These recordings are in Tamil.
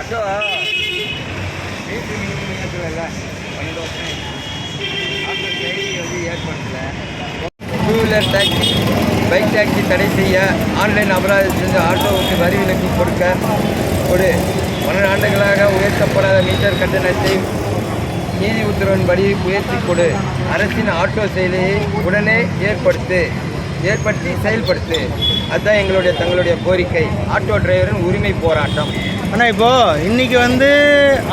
வருஷம் வீட்டு ஏற்றல பன்னெண்டு வருஷம் ஆட்டோ செயலி வந்து ஏற்படுத்தல two wheeler taxi bike taxi தடை செய்ய ஆன்லைன் அபராதம் செஞ்சு ஆட்டோவுக்கு வரி விலக்கு கொடுக்க கொடு பன்னெண்டு ஆண்டுகளாக உயர்த்தப்படாத மீட்டர் கட்டணத்தை நீதி உத்தரவின்படி உயர்த்தி கொடு அரசின் ஆட்டோ செயலியை உடனே ஏற்படுத்து ஏற்படுத்தி செயல்படுத்து அதுதான் எங்களுடைய தங்களுடைய கோரிக்கை ஆட்டோ டிரைவரின் உரிமை போராட்டம். ஆனால் இப்போது இன்றைக்கி வந்து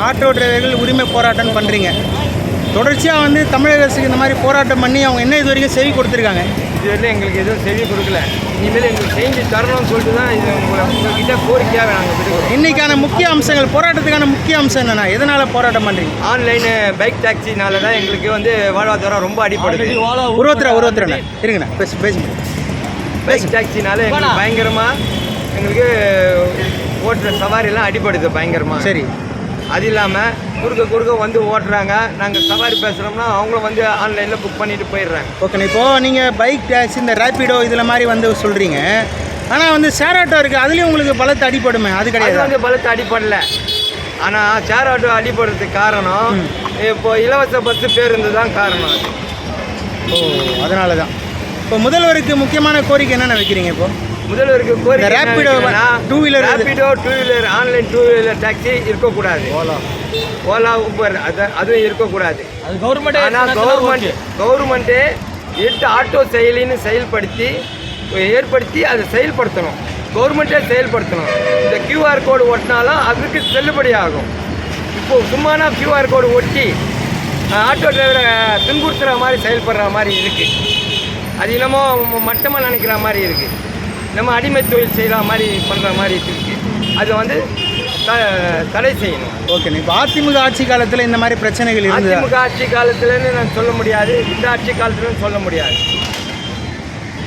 ஆட்டோ டிரைவர்கள் உரிமை போராட்டம் பண்ணுறீங்க தொடர்ச்சியாக வந்து தமிழக அரசுக்கு இந்த மாதிரி போராட்டம் பண்ணி அவங்க என்ன இது வரைக்கும் செவி கொடுத்துருக்காங்க? இதுவரையிலும் எங்களுக்கு எதுவும் செவி கொடுக்கல. இனிமேல் எங்களுக்கு செஞ்சு தரணும்னு சொல்லிட்டு தான் இது உங்களை உங்ககிட்ட கோரிக்கையாக நாங்கள் இன்னைக்கான முக்கிய அம்சங்கள் போராட்டத்துக்கான முக்கிய அம்சம் என்னென்னா எதனால் போராட்டம் பண்ணுறீங்க ஆன்லைன் பைக் டாக்ஸினால தான் எங்களுக்கு வந்து வாழ்வாதாரம் ரொம்ப அடிப்படுது உருவத்துறா உருவத்துறண்ணா இருங்கண்ணா பேசு பேசுங்க. பைக் டாக்ஸினால எங்களுக்கு பயங்கரமாக எங்களுக்கு ஓட்டுற சவாரியெல்லாம் அடிப்படுது பயங்கரமாக சரி. அது இல்லாமல் குறுக்க குறுக்க வந்து ஓட்டுறாங்க. நாங்கள் சவாரி பேசுகிறோம்னா அவங்களும் வந்து ஆன்லைனில் புக் பண்ணிட்டு போயிடுறாங்க. ஓகேண்ணா இப்போது நீங்கள் பைக் டேக்ஸி இந்த ரேப்பிடோ இதில் மாதிரி வந்து சொல்கிறீங்க ஆனால் வந்து ஷேர் ஆட்டோ இருக்குது அதுலேயும் உங்களுக்கு பலத்தை அடிப்படுமே அது கிடையாது? வந்து பலத்தை அடிப்படல ஆனால் சேர் ஆட்டோ அடிப்படுறதுக்கு காரணம் இப்போ இலவச பஸ்ஸு பேருந்து தான் காரணம். ஓ அதனால தான் இப்போ முதல்வருக்கு முக்கியமான கோரிக்கை என்னென்ன வைக்கிறீங்க இப்போ? முதல்வருக்கு கோரிக்கை two wheeler இது- Rapido, two wheeler online two wheeler taxi இருக்கக்கூடாது. ஓலா ஓலா ஊபர் அது அதுவும் இருக்கக்கூடாது. அது கவர்மெண்ட் ஆனால் கவர்மெண்ட் கவர்மெண்ட்டே எட்டு ஆட்டோ செயலின்னு செயல்படுத்தி ஏற்படுத்தி அதை செயல்படுத்தணும். கவர்மெண்ட்டே செயல்படுத்தணும். இந்த கியூஆர் கோடு ஒட்டினாலும் அதுக்கு செல்லுபடி ஆகும். இப்போ சும்மானா கியூஆர் கோடு ஒட்டி ஆட்டோ டிரைவரை துன்புறுத்துகிற மாதிரி செயல்படுற மாதிரி இருக்குது அது என்னமோ மட்டமாக நினைக்கிற மாதிரி இருக்குது நம்ம அடிமை தொழில் செய்கிற மாதிரி பண்ணுற மாதிரி இருக்குது அது வந்து த- தடை செய்யணும். ஓகேண்ணா இப்போ அதிமுக ஆட்சி காலத்தில் இந்த மாதிரி பிரச்சனைகள் இருந்தது? அதிமுக ஆட்சி காலத்துலன்னு நான் சொல்ல முடியாது. இந்த ஆட்சி காலத்துலன்னு சொல்ல முடியாது.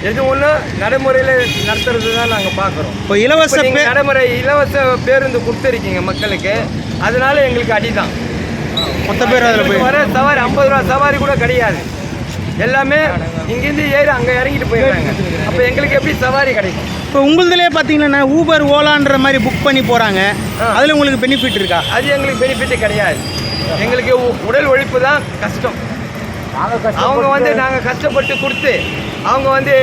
எது ஒன்று நடைமுறையில் நடத்துறது தான் நாங்கள் பார்க்குறோம் இப்போ இலவச நடைமுறை இலவச பேருந்து கொடுத்துருக்கீங்க மக்களுக்கு. அதனால எங்களுக்கு அடிதான். மொத்த பேர் அதில் போய் வர சவாரி ஐம்பது ரூபா சவாரி கூட கிடையாது. எல்லாமே இங்கேருந்து ஏறி அங்கே இறங்கிட்டு போயிடுறாங்க. அப்போ எங்களுக்கு எப்படி சவாரி கிடைக்கும்? இப்போ உங்களுதுலேயே பார்த்தீங்கன்னா ஊபர் ஓலான்ற மாதிரி புக் பண்ணி போகிறாங்க அதில் உங்களுக்கு பெனிஃபிட் இருக்கா? அது எங்களுக்கு பெனிஃபிட் கிடையாது. எங்களுக்கு உ- உடல் உழைப்பு தான் கஷ்டம். அவங்க வந்து நாங்கள் கஷ்டப்பட்டு கொடுத்து அவங்க வந்து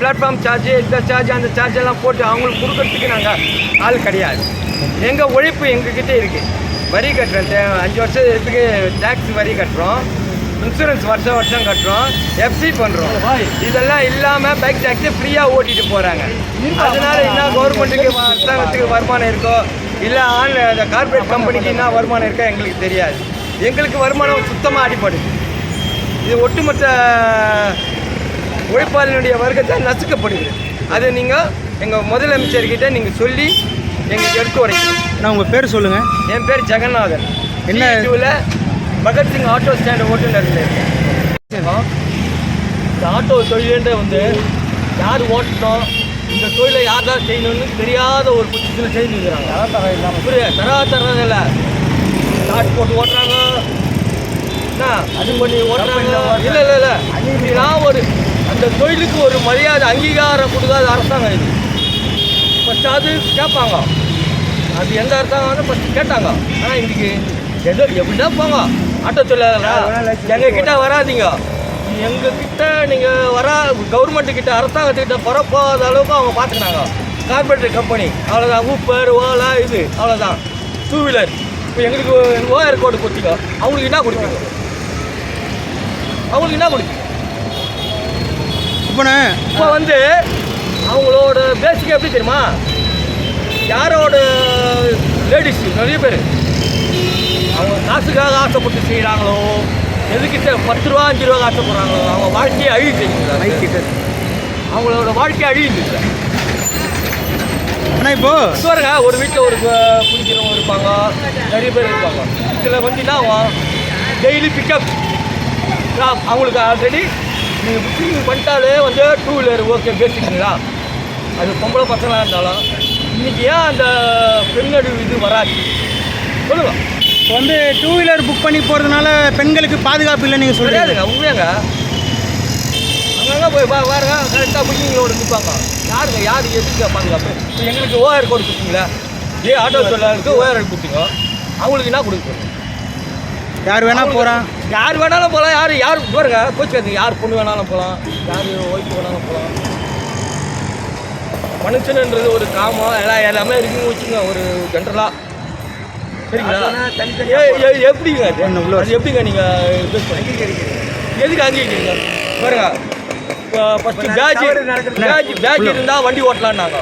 பிளாட்ஃபார்ம் சார்ஜ் இந்த சார்ஜ் அந்த சார்ஜ் எல்லாம் போட்டு அவங்களுக்கு கொடுக்கறதுக்கு நாங்கள் ஆள் கிடையாது. எங்கள் உழைப்பு எங்ககிட்ட இருக்குது வரி கட்டுறோம். அஞ்சு வருஷத்துக்கு டேக்ஸ் வரி கட்டுறோம். இன்சூரன்ஸ் வருஷம் வருஷம் கட்டுறோம் எஃப்சி பண்ணுறோம் இதெல்லாம் இல்லாமல் பைக் டாக்ஸி ஃப்ரீயாக ஓட்டிட்டு போகிறாங்க அதனால என்ன கவர்மெண்ட்டுக்கு அரசாங்கத்துக்கு வருமானம் இருக்கோ இல்லை ஆன் இந்த கார்ப்பரேட் கம்பெனிக்கு என்ன வருமானம் இருக்கோ எங்களுக்கு தெரியாது. எங்களுக்கு வருமானம் சுத்தமாக அடிப்படுது இது ஒட்டுமொத்த உழைப்பாளினுடைய வர்க்கத்தை நசுக்கப்படுது. அது நீங்கள் எங்கள் முதலமைச்சர்கிட்ட நீங்கள் சொல்லி எங்களுக்கு எடுத்து உரைக்கணும். நான் உங்கள் பேர் சொல்லுங்கள் என் பேர் ஜெகநாதன். என்ன- என்ன பகத்சிங் ஆட்டோ ஸ்டாண்ட் ஓட்டுநரில் இந்த ஆட்டோ தொழிலே வந்து யார் ஓட்டணும்? இந்த தொழிலை யார் தான் செய்யணும்னு தெரியாத ஒரு பொசிஷனில் செய்துக்கிறாங்க புரியுது? தரா தரது இல்லை காசு போட்டு ஓட்டுறாங்க. என்ன? அது பண்ணி ஓட்டுறாங்க. இல்லை இல்லை இல்லை. இதெல்லாம் ஒரு அந்த தொழிலுக்கு ஒரு மரியாதை அங்கீகாரம் கொடுக்காத அரசாங்கம் இது. ஃபஸ்ட்டு அது கேட்பாங்க. அது எந்த அரசாங்கம் ஃபஸ்ட்டு கேட்டாங்க. ஆனால் இன்னைக்கு ஏதோ எப்படின்னா போங்க. ஆட்டோ தொழிலாளர்? எங்கள் கிட்ட வராதீங்க. எங்கள் கிட்ட நீங்கள் வரா கவர்மெண்ட்டு கிட்ட அரசாங்கத்துக்கிட்ட பரப்பாத அளவுக்கு அவங்க பார்த்துக்கினாங்க கார்பரேட் கம்பெனி அவ்வளோதான் ஊப்பர் ஓலா இது அவ்வளோதான் டூ வீலர் இப்போ எங்களுக்கு ஓஆர் கோடு கொடுத்தீங்க. அவங்களுக்கு என்ன கொடுப்பீங்க அவங்களுக்கு என்ன கொடுப்பீங்க இப்போ வந்து அவங்களோட பேசிக் எப்படி தெரியுமா? யாரோட லேடிஸ் நிறைய பேர். அவங்க காசுக்காக ஆசைப்பட்டு செய்கிறாங்களோ எதுக்கிட்ட பத்து ரூபா அஞ்சு ரூபா ஆசைப்படுறாங்களோ அவங்க வாழ்க்கையை அழியுது அவங்களோட வாழ்க்கை அழியுது ஆனால் இப்போது பாருங்க ஒரு வீட்டில் ஒரு குடிக்கிறவங்க இருப்பாங்க நிறைய பேர் இருப்பாங்க. என்ன ஆகும் டெய்லி பிக்கப் அவங்களுக்கு ஆல்ரெடி நீங்கள் புக்கிங் பண்ணிட்டாலே வந்து டூ வீலர் ஓகே பேசிக்கிங்களா அது பொம்பளை பசங்களாக இருந்தாலும் இன்னைக்கு ஏன் அந்த பெண்ணடிவு இது வராது? சொல்லுங்க. இப்போ வந்து டூ வீலர் புக் பண்ணி போகிறதுனால பெண்களுக்கு பாதுகாப்பு இல்லை நீங்கள் சொல்கிறீங்க உண்மையாங்க. அங்கங்கே போய் பா பாருங்க கரெக்டாக புக்கிங்களோட நிற்பாங்க யாருங்க யார் எதுக்கு பாதுகாப்பு இப்போ எங்களுக்கு ஓஆர் கோடு கொடுத்தீங்களா. இதே ஆட்டோ தொழிலாளருக்கு ஓயார் கொடுத்தீங்க அவங்களுக்கு என்ன கொடுக்குறோம் யார் வேணால் போகிறான் யார் வேணாலும் போகலாம் யார் யார் பாருங்க கோச்சுக்காதீங்க. யார் பொண்ணு வேணாலும் போகலாம் யார் ஒய்ஃப் வேணாலும் போகலாம் மனுஷன்ன்றது ஒரு காமம். எல்லாம் எல்லாமே இருக்குன்னு வச்சுங்க ஒரு ஜென்ரலாக சரிங்களா? எப்படிங்க அது? எப்படிங்க நீங்கள் எதுக்கு அங்கீகரிக்கிறீங்க? பாருங்க. First batch. பேட்ச் பேட்ச் இருந்தால் வண்டி ஓட்டலான்னாங்க.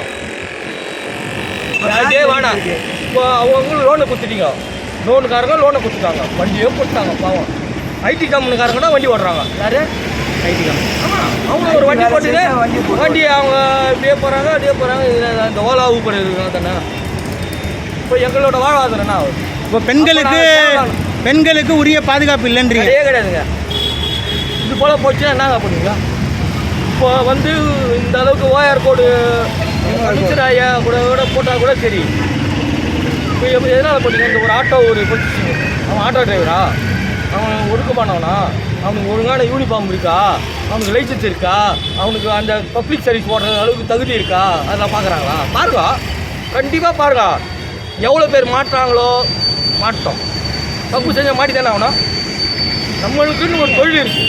பேட்சே வேணாம். இப்போ அவங்களுக்கு லோனை கொடுத்துட்டீங்க. லோனுக்காரங்க லோனை கொடுத்துட்டாங்க. வண்டியே கொடுத்தாங்க பாவம். ஐடி கம்பெனிக்காரங்க வண்டி ஓட்டுறாங்க. யாரு? அவங்க ஒரு வண்டி போட்டுட்டு போட்டு வண்டி அவங்க இப்படியே போகிறாங்க அப்படியே போகிறாங்க இதில் இந்த ஓலா ஊப்பர் இருக்காங்க தானே? இப்போ எங்களோட ஆகுது இப்போ பெண்களுக்கு பெண்களுக்கு உரிய பாதுகாப்பு இல்லைன்றீங்க. கிடையாதுங்க. இது போல் போச்சுன்னா என்னங்க பண்ணுவீங்க? இப்போ வந்து இந்த அளவுக்கு ஓஆர் கோடு கமிஷன் ஐயா கூட கூட போட்டால் கூட சரி. இப்போ எதனால் போட்டீங்க இந்த ஒரு ஆட்டோ ஒரு போட்டுச்சிங்க அவன் ஆட்டோ டிரைவரா? அவன் ஒடுக்கமானவனா? அவனுக்கு ஒழுங்கான யூனிஃபார்ம் இருக்கா? அவனுக்கு லைசன்ஸ் இருக்கா? அவனுக்கு அந்த பப்ளிக் சர்வீஸ் போடுற அளவுக்கு தகுதி இருக்கா? அதெல்லாம் பார்க்குறாங்களா? பாருங்க கண்டிப்பாக பாருங்க எவ்வளோ பேர் மாட்டுறாங்களோ மாட்டோம். தப்பு செஞ்சால் மாட்டி தானே ஆகணும். நம்மளுக்குன்னு ஒரு தொழில் இருக்கு.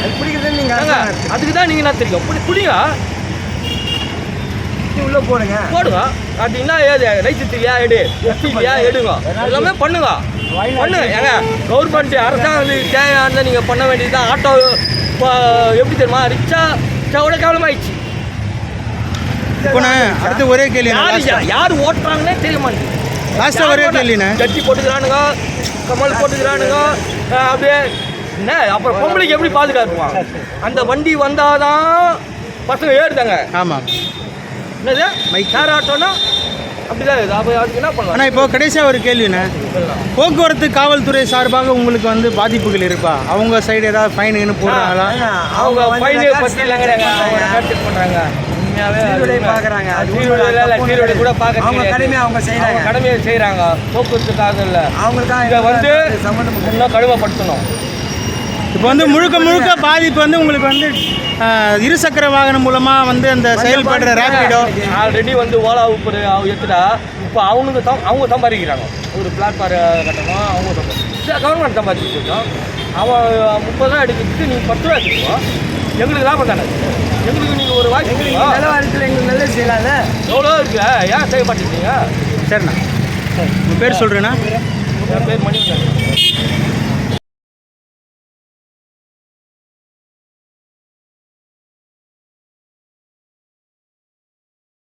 அது பிடிக்கிறது நீங்கள் அதுக்கு தான் நீங்கள் என்ன தெரியும்? புடி புடிங்க உள்ளே போடுங்க. போடுங்க. அது என்ன ஏது லைசன்ஸ் இல்லையா எடு. எஸ்டி இல்லையா எடுங்க. எல்லாமே பண்ணுங்க. பண்ணுங்க. ஏங்க கவர்மெண்ட் அரசாங்கம் தேவையானதை நீங்கள் பண்ண வேண்டியது தான் ஆட்டோ எப்படி தெரியுமா? ரிக்ஷா ரிக்ஷாவோட கேவலமாயிடுச்சு இப்போ அடுத்து ஒரே கேள்வி யார் யார் ஓட்டுறாங்கன்னே தெரிய மாட்டேங்குது லாஸ்ட்டாக ஒரே கேள்விண்ணே. ஜட்டி போட்டுக்கிறானுங்க கமல் போட்டுக்கிறானுங்க அப்படியே என்ன? அப்புறம் பொம்பளைக்கு எப்படி பாதுகாக்குவான் அந்த வண்டி வந்தாதான் பசங்க ஏறுதாங்க. ஆமாம் என்னது? Bike. ஷேர் ஆட்டோனா அப்படிதான் இருக்குது. அப்போ அதுக்கு என்ன பண்ணலாம்? ஆனால் இப்போ கடைசியாக ஒரு கேள்விண்ணே போக்குவரத்து காவல்துறை சார்பாக உங்களுக்கு வந்து பாதிப்புகள் இருக்கா? அவங்க சைடு ஏதாவது ஃபைனுன்னு போடுறாங்களா? அவங்க ஃபைனே பற்றி இல்லைங்கிறாங்க. அவங்க கருத்து பண்ணுறாங்க உண்மையாகவே. பார்க்கறாங்க. அது சீருடை கூட பார்க்க அவங்க. கடமையை அவங்க செய்றாங்க. அவங்க கடமையை செய்கிறாங்க போக்குவரத்துக்காக இல்லை. அவங்களுக்காக இதை வந்து சம்மந்தம் கடுமைப்படுத்தணும். இப்போ வந்து முழுக்க முழுக்க பாதிப்பு வந்து உங்களுக்கு வந்து இருசக்கர வாகனம் மூலமாக வந்து அந்த செயல்படுற ரேபிடோ ஆல்ரெடி வந்து ஓலா உப்பர் எடுத்துட்டா இப்போ அவனுக்கு தான் அவங்க சம்பாதிக்கிறாங்க. ஒரு பிளாட்ஃபார் கட்டணும் அவங்க சம்பாதிச்சு கவர்மெண்ட் சம்பாதிச்சு வச்சோம் அவன் முப்பது ரூபா எடுக்கிறதுக்கு நீங்கள் பத்து ரூபா எடுத்துக்கோ எங்களுக்கு லாபம் தானே? எங்களுக்கு நீங்கள் ஒரு வாய்ப்பு. நிலவரத்தில் எங்களுக்கு நல்லது செய்யலாம்ல? எவ்வளோ இருக்கு? ஏன் செய்ய மாட்டேங்கிறீங்க சரிண்ணா. உங்கள் பேர் சொல்கிறேண்ணா என் பேர் மணி